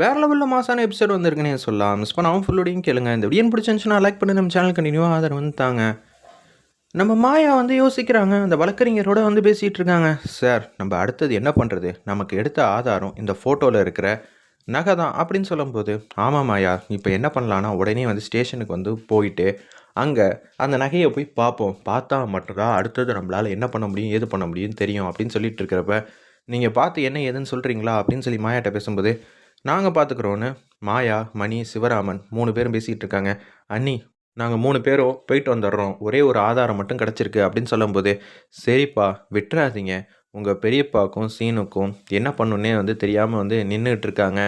வேற லெவலில் மாசான எபிசோட் வந்திருக்குன்னே சொல்லலாம். மிஸ் பண்ணாமல் ஃபுல்லோடையும் கேளுங்க. இந்த வீடியோ பிடிச்சிருந்துச்சுன்னா லைக் பண்ணி நம்ம சேனல் கண்டினியூவாக ஆதரவு வந்து தாங்க. நம்ம மாயா வந்து யோசிக்கிறாங்க. அந்த வழக்கறிஞரோட வந்து பேசிகிட்டு இருக்காங்க. சார் நம்ம அடுத்தது என்ன பண்ணுறது நமக்கு எடுத்த ஆதாரம் இந்த ஃபோட்டோவில் இருக்கிற நகை தான் அப்படின்னு சொல்லும்போது ஆமாம் மாயா இப்போ என்ன பண்ணலான்னா உடனே வந்து ஸ்டேஷனுக்கு வந்து போயிட்டு அங்கே அந்த நகையை போய் பார்ப்போம். பார்த்தா மட்டும்தான் அடுத்தது நம்மளால் என்ன பண்ண முடியும் ஏது பண்ண முடியும்னு தெரியும் அப்படின்னு சொல்லிட்டு இருக்கிறப்ப நீங்கள் பார்த்து என்ன ஏதுன்னு சொல்கிறீங்களா அப்படின்னு சொல்லி மாயாட்ட பேசும்போது நாங்கள் பார்த்துக்குறோன்னு மாயா மணி சிவராமன் மூணு பேரும் பேசிகிட்டு இருக்காங்க. அண்ணி நாங்கள் மூணு பேரும் போயிட்டு வந்துடுறோம் ஒரே ஒரு ஆதாரம் மட்டும் கிடச்சிருக்கு அப்படின்னு சொல்லும்போது சரிப்பா விட்டுறாதீங்க. உங்கள் பெரியப்பாக்கும் சீனுக்கும் என்ன பண்ணுன்னே வந்து தெரியாமல் வந்து நின்றுட்டு இருக்காங்க.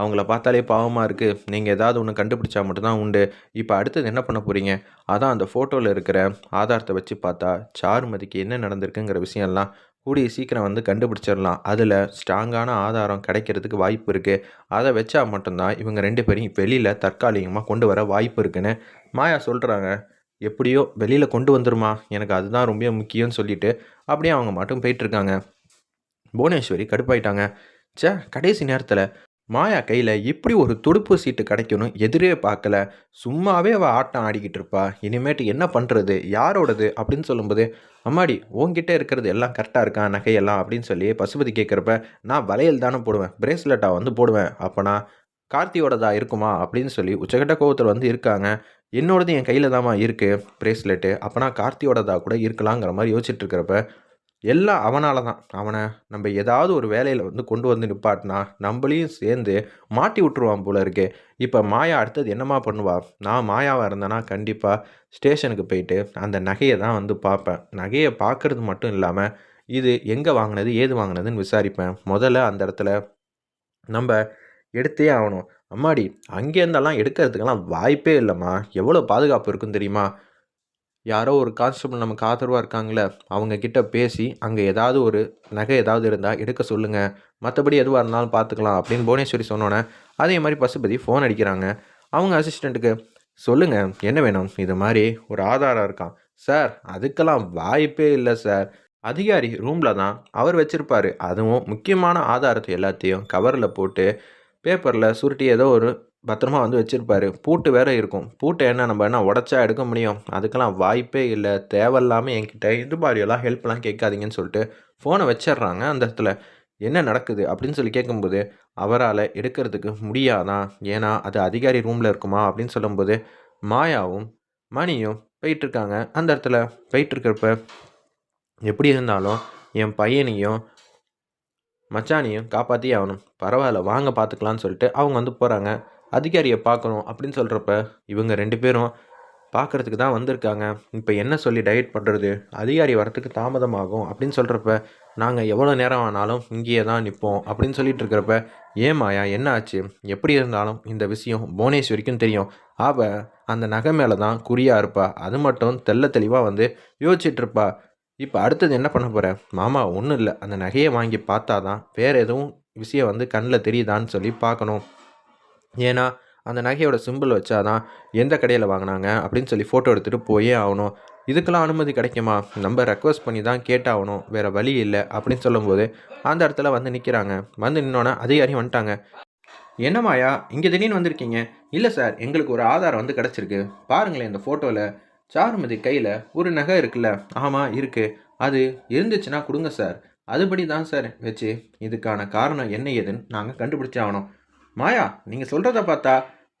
அவங்கள பார்த்தாலே பாவமாக இருக்குது நீங்கள் ஏதாவது ஒன்று கண்டுபிடிச்சா மட்டும்தான் உண்டு. இப்போ அடுத்தது என்ன பண்ண போகிறீங்க அதான் அந்த ஃபோட்டோவில் இருக்கிற ஆதாரத்தை வச்சு பார்த்தா சாருமதிக்கு என்ன நடந்திருக்குங்கிற விஷயம்லாம் கூடிய சீக்கிரம் வந்து கண்டுபிடிச்சிடலாம். அதில் ஸ்ட்ராங்கான ஆதாரம் கிடைக்கிறதுக்கு வாய்ப்பு இருக்குது அதை வச்சா மட்டும்தான் இவங்க ரெண்டு பேரையும் வெளியில் தற்காலிகமாக கொண்டு வர வாய்ப்பு இருக்குன்னு மாயா சொல்கிறாங்க எப்படியோ வெளியில் கொண்டு வந்துருமா? எனக்கு அதுதான் ரொம்ப முக்கியம்னு சொல்லிட்டு அப்படியே அவங்க மட்டும் போயிட்டுருக்காங்க புவனேஸ்வரி கடுப்பாயிட்டாங்க. ச்சே கடைசி நேரத்தில் மாயா கையில் இப்படி ஒரு துடுப்பு சீட்டு கிடைக்கணும் எதிரே பார்க்கல. சும்மாவே அவள் ஆட்டம் ஆடிக்கிட்டு இருப்பா. இனிமேட்டு என்ன பண்ணுறது யாரோடது? அப்படின்னு சொல்லும்போது அம்மாடி உங்ககிட்ட இருக்கிறது எல்லாம் கரெக்டாக இருக்கா? நகையெல்லாம்? அப்படின்னு சொல்லி பசுபதி கேட்குறப்ப நான் வளையல் தானே போடுவேன். பிரேஸ்லெட்டாக வந்து போடுவேன். அப்போனா கார்த்தியோடதா இருக்குமா? அப்படின்னு சொல்லி உச்சகட்ட கோவத்தில் வந்து இருக்காங்க. என்னோடது என் கையில் தாம்மா இருக்குது பிரேஸ்லெட்டு அப்போனா கார்த்தியோடதா கூட இருக்கலாங்கிற மாதிரி யோசிச்சுட்டு இருக்கிறப்ப எல்லாம் அவனால் தான். அவனை நம்ம ஏதாவது ஒரு வேலையில் வந்து கொண்டு வந்து நிப்பாட்டினா நம்மளையும் சேர்ந்து மாட்டி விட்டுருவான் போல இருக்கு. இப்போ மாயா அடுத்தது என்னம்மா பண்ணுவா? நான் மாயாவாக இருந்தேன்னா கண்டிப்பாக ஸ்டேஷனுக்கு போயிட்டு அந்த நகையை தான் வந்து பார்ப்பேன். நகையை பார்க்குறது மட்டும் இல்லாமல் இது எங்கே வாங்கினது ஏது வாங்கினதுன்னு விசாரிப்பேன். முதல்ல அந்த இடத்துல நம்ம எடுத்தே ஆகணும். அம்மாடி அங்கேருந்தெல்லாம் எடுக்கிறதுக்கெல்லாம் வாய்ப்பே இல்லைம்மா. எவ்வளோ பாதுகாப்பு இருக்குன்னு தெரியுமா? யாரோ ஒரு கான்ஸ்டபிள் நமக்கு ஆதரவாக இருக்காங்களே அவங்க கிட்ட பேசி அங்கே ஏதாவது ஒரு நகை ஏதாவது இருந்தால் எடுக்க சொல்லுங்கள் மற்றபடி எதுவாக இருந்தாலும் பார்த்துக்கலாம் அப்படின்னு புவனேஸ்வரி சொன்னோன்னே அதே மாதிரி பசுபதி ஃபோன் அடிக்கிறாங்க. அவங்க அசிஸ்டண்ட்டுக்கு சொல்லுங்கள் என்ன வேணும்? இது மாதிரி ஒரு ஆதாரம் இருக்கான் சார் அதுக்கெல்லாம் வாய்ப்பே இல்லை சார் அதிகாரி ரூமில் தான் அவர் வச்சுருப்பார். அதுவும் முக்கியமான ஆதாரத்தை எல்லாத்தையும் கவரில் போட்டு பேப்பரில் சுருட்டி ஏதோ ஒரு பத்திரமா வந்து வச்சுருப்பாரு. பூட்டு வேறு இருக்கும். பூட்டை என்ன நம்ம என்ன உடச்சா எடுக்க முடியும்? அதுக்கெல்லாம் வாய்ப்பே இல்லை. தேவையில்லாமல் என்கிட்ட இது மாதிரியெல்லாம் ஹெல்ப்லாம் கேட்காதீங்கன்னு சொல்லிட்டு ஃபோனை வச்சிடுறாங்க அந்த இடத்துல. என்ன நடக்குது? அப்படின்னு சொல்லி கேட்கும்போது அவரால் எடுக்கிறதுக்கு முடியாதான் ஏன்னா அது அதிகாரி ரூமில் இருக்குமா? அப்படின்னு சொல்லும்போது மாயாவும் மணியும் போயிட்டுருக்காங்க. அந்த இடத்துல போயிட்டுருக்கிறப்ப எப்படி இருந்தாலும் என் பையனையும் மச்சானையும் காப்பாற்றி ஆகணும். பரவாயில்ல வாங்க பார்த்துக்கலான்னு சொல்லிட்டு அவங்க வந்து போகிறாங்க அதிகாரியை பார்க்கணும் அப்படின்னு சொல்கிறப்ப இவங்க ரெண்டு பேரும் பார்க்குறதுக்கு தான் வந்திருக்காங்க. இப்போ என்ன சொல்லி டயட் பண்ணுறது அதிகாரி வரத்துக்கு தாமதமாகும் அப்படின்னு சொல்கிறப்ப நாங்கள் எவ்வளோ நேரம் ஆனாலும் இங்கேயே தான் நிற்போம் அப்படின்னு சொல்லிட்டு இருக்கிறப்ப ஏமாயா என்ன ஆச்சு? எப்படி இருந்தாலும் இந்த விஷயம் புவனேஸ்வரிக்கும் தெரியும். அவள் அந்த நகை மேலே தான் குறியாக இருப்பா. அது மட்டும் தெல்ல தெளிவாக வந்து யோசிச்சுட்டு இப்போ அடுத்தது என்ன பண்ண போகிற மாமா ஒன்றும் இல்லை. அந்த நகையை வாங்கி பார்த்தா தான் வேறு எதுவும் விஷயம் வந்து கண்ணில் தெரியுதான்னு சொல்லி பார்க்கணும். ஏன்னா அந்த நகையோட சிம்பிள் வச்சாதான் எந்த கடையில் வாங்கினாங்க அப்படின்னு சொல்லி ஃபோட்டோ எடுத்துகிட்டு போயே ஆகணும். இதுக்கெல்லாம் அனுமதி கிடைக்குமா? நம்ம ரெக்வஸ்ட் பண்ணி தான் கேட்டாகணும். வேறு வழி இல்லை அப்படின்னு சொல்லும்போது அந்த இடத்துல வந்து நிற்கிறாங்க வந்து நின்னோன்னே அதிகாரி வந்துட்டாங்க. என்னமாயா இங்கே திடீர்னு வந்திருக்கீங்க. இல்லை சார் எங்களுக்கு ஒரு ஆதாரம் வந்து கிடச்சிருக்கு. பாருங்களேன் இந்த ஃபோட்டோவில் சாருமதி கையில் ஒரு நகை இருக்குல்ல. ஆமாம் இருக்குது அது இருந்துச்சுன்னா கொடுங்க சார் அதுபடி தான் சார் வச்சு இதுக்கான காரணம் என்ன ஏதுன்னு நாங்கள் கண்டுபிடிச்சாகணும் மாயா நீங்கள் சொல்கிறத பார்த்தா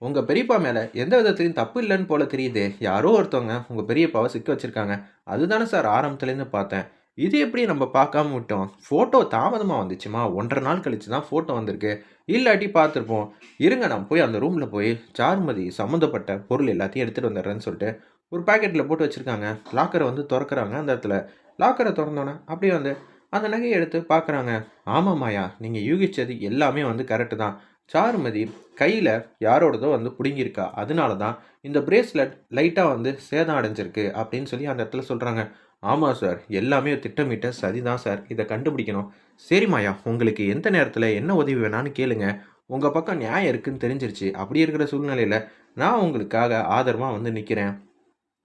உங்கள் பெரியப்பா மேலே எந்த விதத்துலையும் தப்பு இல்லைன்னு போல தெரியுது. யாரோ ஒருத்தவங்க உங்கள் பெரியப்பாவை சிக்க வச்சுருக்காங்க. அதுதானே சார் ஆரம்பத்துலேருந்து பார்த்தேன். இது எப்படி நம்ம பார்க்காம விட்டோம்? ஃபோட்டோ தாமதமாக வந்துச்சுமா? ஒன்றரை நாள் கழிச்சு தான் ஃபோட்டோ வந்திருக்கு. இல்லாட்டி பார்த்துருப்போம். இருங்க நான் போய் அந்த ரூமில் போய் சார்மதி சம்மந்தப்பட்ட பொருள் எல்லாத்தையும் எடுத்துகிட்டு வந்துடுறேன்னு சொல்லிட்டு ஒரு பேக்கெட்டில் போட்டு வச்சுருக்காங்க. லாக்கரை வந்து திறக்கிறாங்க அந்த இடத்துல. லாக்கரை திறந்தோன்னே அப்படியே வந்து அந்த நகையை எடுத்து பார்க்குறாங்க. ஆமாம் மாயா நீங்கள் யூகிச்சது எல்லாமே வந்து கரெக்டு தான். சாருமதி கையில் யாரோடதோ வந்து பிடுங்கியிருக்கா. அதனால தான் இந்த பிரேஸ்லெட் லைட்டாக வந்து சேதம் அடைஞ்சிருக்கு அப்படின்னு சொல்லி அந்த இடத்துல சொல்கிறாங்க ஆமாம் சார் எல்லாமே திட்டமிட்ட சதி தான் சார் இதை கண்டுபிடிக்கணும். சரி மாயா. உங்களுக்கு எந்த நேரத்தில் என்ன உதவி வேணான்னு கேளுங்க. உங்கள் பக்கம் நியாயம் இருக்குன்னு தெரிஞ்சிருச்சு. அப்படி இருக்கிற சூழ்நிலையில் நான் உங்களுக்காக ஆதரவாக வந்து நிற்கிறேன்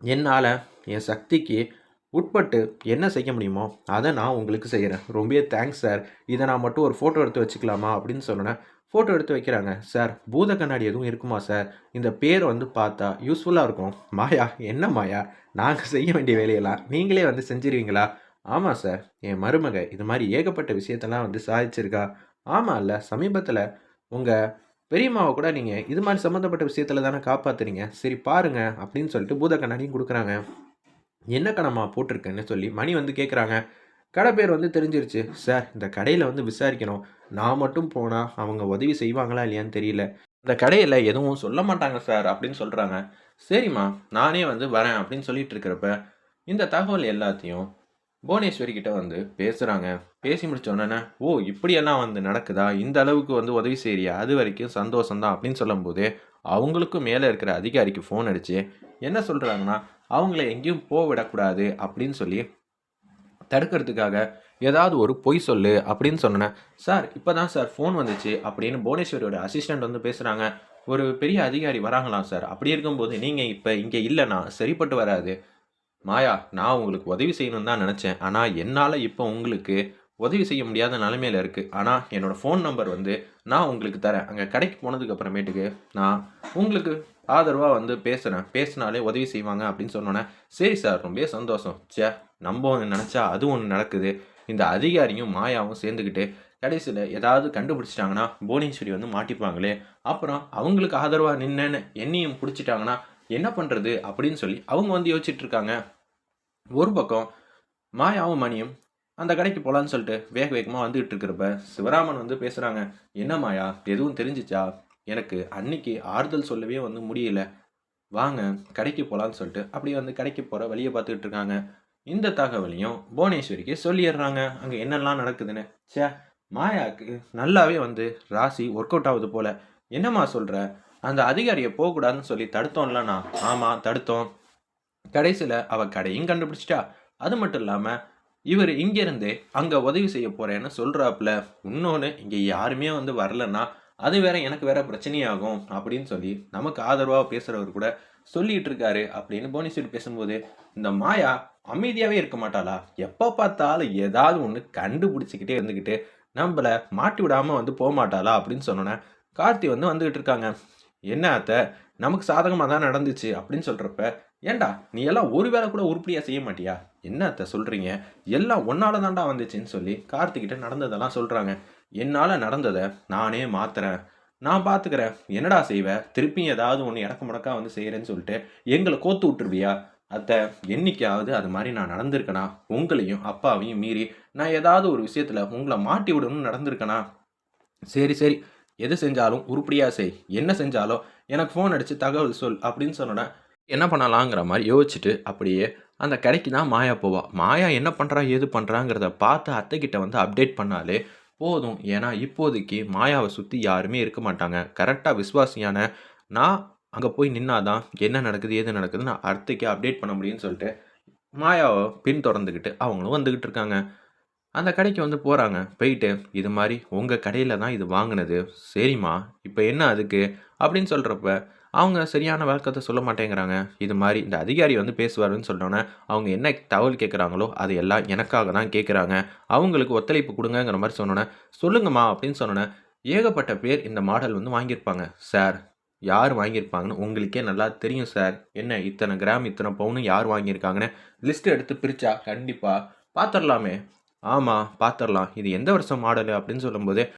என்னால் என் சக்திக்கு உட்பட்டு என்ன செய்ய முடியுமோ அதை நான் உங்களுக்கு செய்கிறேன் ரொம்பவே தேங்க்ஸ் சார் இதை நான் மட்டும் ஒரு ஃபோட்டோ எடுத்து வச்சுக்கலாமா அப்படின்னு சொன்னேன் ஃபோட்டோ எடுத்து வைக்கிறாங்க. சார் பூத கண்ணாடி எதுவும் இருக்குமா சார்? இந்த பேர் வந்து பார்த்தா யூஸ்ஃபுல்லாக இருக்கும். மாயா என்ன மாயா? நாங்கள் செய்ய வேண்டிய வேலையெல்லாம் நீங்களே வந்து செஞ்சிருவீங்களா? ஆமாம் சார். என் மருமக இது மாதிரி ஏகப்பட்ட விஷயத்தெல்லாம் வந்து சாதிச்சிருக்கா. ஆமாம் இல்லை சமீபத்தில் உங்கள் பெரியம்மாவை கூட நீங்கள் இது மாதிரி சம்மந்தப்பட்ட விஷயத்தில் தானே காப்பாத்துறீங்க சரி பாருங்க அப்படின்னு சொல்லிட்டு பூத கண்ணாடியும் கொடுக்குறாங்க. என்ன கணமா போட்டிருக்கேன்னு சொல்லி மணி வந்து கேட்குறாங்க கடை பேர் வந்து தெரிஞ்சிருச்சு. சார் இந்த கடையில் வந்து விசாரிக்கணும். நான் மட்டும் போனால் அவங்க உதவி செய்வாங்களா இல்லையான்னு தெரியல. இந்த கடையில் எதுவும் சொல்ல மாட்டாங்க சார் அப்படின்னு சொல்கிறாங்க சரிம்மா நானே வந்து வரேன் அப்படின்னு சொல்லிட்டு இருக்கிறப்ப இந்த தகவல் எல்லாத்தையும் புவனேஸ்வரி கிட்ட வந்து பேசுகிறாங்க பேசி முடிச்சோன்னே ஓ இப்படியெல்லாம் வந்து நடக்குதா? இந்த அளவுக்கு வந்து உதவி செய்கிறியா அது வரைக்கும் சந்தோஷம்தான். அப்படின்னு சொல்லும்போது அவங்களுக்கும் மேலே இருக்கிற அதிகாரிக்கு ஃபோன் அடித்து என்ன சொல்கிறாங்கன்னா அவங்கள எங்கேயும் போக விடக்கூடாது அப்படின்னு சொல்லி தடுக்கிறதுக்காக ஏதாவது ஒரு பொய் சொல்லு அப்படின்னு சொன்னேன். சார் இப்போ தான் சார் ஃபோன் வந்துச்சு அப்படின்னு புவனேஸ்வரியோட அசிஸ்டண்ட் வந்து பேசுகிறாங்க ஒரு பெரிய அதிகாரி வராங்களாம் சார். அப்படி இருக்கும்போது நீங்கள் இப்போ இங்கே இல்லைன்னா சரிப்பட்டு வராது. மாயா நான் உங்களுக்கு உதவி செய்யணும்னு தான் நினச்சேன். ஆனால் என்னால் இப்போ உங்களுக்கு உதவி செய்ய முடியாத நிலைமையில் இருக்குது ஆனால் என்னோடய ஃபோன் நம்பர் வந்து நான் உங்களுக்கு தரேன். அங்கே கடைக்கு போனதுக்கு அப்புறமேட்டுக்கு நான் உங்களுக்கு ஆதரவாக வந்து பேசுகிறேன் பேசினாலே உதவி செய்வாங்க அப்படின்னு சொன்னோன்னே சரி சார் ரொம்ப சந்தோஷம். சே நம்ம ஒன்று நினச்சா அது ஒன்று நடக்குது. இந்த அதிகாரியும் மாயாவும் சேர்ந்துக்கிட்டு கடைசியில் ஏதாவது கண்டுபிடிச்சிட்டாங்கன்னா புவனேஸ்வரி வந்து மாட்டிப்பாங்களே. அப்புறம் அவங்களுக்கு ஆதரவாக நின்னேன்னு என்னையும் பிடிச்சிட்டாங்கன்னா என்ன பண்ணுறது அப்படின்னு சொல்லி அவங்க வந்து யோசிச்சுட்டு இருக்காங்க. ஒரு பக்கம் மாயாவும் மணியும் அந்த கடைக்கு போகலான்னு சொல்லிட்டு வேக வேகமாக வந்துகிட்டு இருக்கிறப்ப சிவராமன் வந்து பேசுகிறாங்க என்ன மாயா எதுவும் தெரிஞ்சிச்சா? எனக்கு அன்னைக்கு ஆறுதல் சொல்லவே வந்து முடியல. வாங்க கடைக்கு போகலான்னு சொல்லிட்டு அப்படியே வந்து கடைக்கு போகிற வழியை பார்த்துக்கிட்டு இருக்காங்க. இந்த தகவலையும் புவனேஸ்வரிக்கு சொல்லிடுறாங்க. அங்கே என்னெல்லாம் நடக்குதுன்னு. சே மாயாவுக்கு நல்லாவே வந்து ராசி ஒர்க் அவுட் ஆகுது போல. என்னம்மா சொல்கிற அந்த அதிகாரியை போகக்கூடாதுன்னு சொல்லி தடுத்தோம்லண்ணா ஆமாம் தடுத்தோம். கடைசியில் அவள் கடையும் கண்டுபிடிச்சிட்டா. அது மட்டும் இல்லாமல் இவர் இங்கேருந்தே அங்கே உதவி செய்ய போகிறேன்னு சொல்கிறாப்புல இன்னொன்று இங்கே யாருமே வந்து வரலன்னா அது வேற எனக்கு வேற பிரச்சனையாகும் அப்படின்னு சொல்லி நமக்கு ஆதரவாக பேசுகிறவர் கூட சொல்லிட்டு இருக்காரு அப்படின்னு போனிஸ்வீட் பேசும்போது இந்த மாயா அமைதியாகவே இருக்க மாட்டாளா? எப்போ பார்த்தாலும் ஏதாவது ஒன்று கண்டுபிடிச்சிக்கிட்டே இருந்துக்கிட்டு நம்மளை மாட்டி விடாமல் வந்து போக மாட்டாளா? அப்படின்னு சொன்னோன்னே கார்த்தி வந்து வந்துகிட்டு இருக்காங்க. என்ன அத்தை நமக்கு சாதகமாக தான் நடந்துச்சு அப்படின்னு சொல்கிறப்ப ஏண்டா நீ எல்லாம் ஒரு வேளை கூட உருப்படியாக செய்ய மாட்டியா? என்ன அத்தை சொல்கிறீங்க எல்லாம் ஒன்னால தான்டா வந்துச்சுன்னு சொல்லி கார்த்திகிட்ட நடந்ததெல்லாம் சொல்கிறாங்க என்னால் நடந்ததை நானே மாத்துறேன். நான் பார்த்துக்கிறேன் என்னடா செய்வ? திருப்பி ஏதாவது ஒன்று இடக்க முடக்கா வந்து செய்கிறேன்னு சொல்லிட்டு எங்களை கோத்து விட்டுருவியா? அத்தை என்னைக்காவது அது மாதிரி நான் நடந்திருக்கேனா? உங்களையும் அப்பாவையும் மீறி நான் ஏதாவது ஒரு விஷயத்தில் உங்களை மாட்டி விடணும்னு நடந்திருக்கேனா? சரி சரி. எது செஞ்சாலும் உருப்படியாக செய். என்ன செஞ்சாலும் எனக்கு ஃபோன் அடித்து தகவல் சொல் அப்படின்னு சொன்னோன்னே என்ன பண்ணலாங்கிற மாதிரி யோசிச்சுட்டு அப்படியே அந்த கடைக்கு தான் மாயா போவா. மாயா என்ன பண்ணுறா ஏது பண்ணுறாங்கிறத பார்த்து அத்தைக்கிட்ட வந்து அப்டேட் பண்ணாலே போதும். ஏன்னா இப்போதைக்கு மாயாவை சுற்றி யாருமே இருக்க மாட்டாங்க. கரெக்டாக விஸ்வாசியான நான் அங்கே போய் நின்னாதான் என்ன நடக்குது ஏது நடக்குதுன்னு நான் அத்தைக்கு அப்டேட் பண்ண முடியும்னு சொல்லிட்டு மாயாவை பின் தொடர்ந்துக்கிட்டு அவங்களும் வந்துக்கிட்டு இருக்காங்க. அந்த கடைக்கு வந்து போகிறாங்க போயிட்டு இது மாதிரி உங்கள் கடையில் தான் இது வாங்கினது. சரிம்மா. இப்போ என்ன அதுக்கு? அப்படின்னு சொல்கிறப்ப அவங்க சரியான விளக்கத்தை சொல்ல மாட்டேங்கிறாங்க. இது மாதிரி இந்த அதிகாரி வந்து பேசுவாருன்னு சொன்னோன்னே அவங்க என்ன தகவல் கேட்குறாங்களோ அது எல்லாம் எனக்காக தான் கேட்குறாங்க அவங்களுக்கு ஒத்துழைப்பு கொடுங்கங்கிற மாதிரி சொன்னோன்னே சொல்லுங்கம்மா அப்படின்னு சொன்னோன்னே ஏகப்பட்ட பேர் இந்த மாடல் வந்து வாங்கியிருப்பாங்க. சார் யார் வாங்கியிருப்பாங்கன்னு உங்களுக்கே நல்லா தெரியும் சார். என்ன இத்தனை கிராம் இத்தனை பவுனு யார் வாங்கியிருக்காங்கன்னு லிஸ்ட் எடுத்து பிரித்தா கண்டிப்பாக பார்த்துடலாமே ஆமாம் பார்த்துடலாம் இது எந்த வருஷம் மாடலு? அப்படின்னு சொல்லும்போது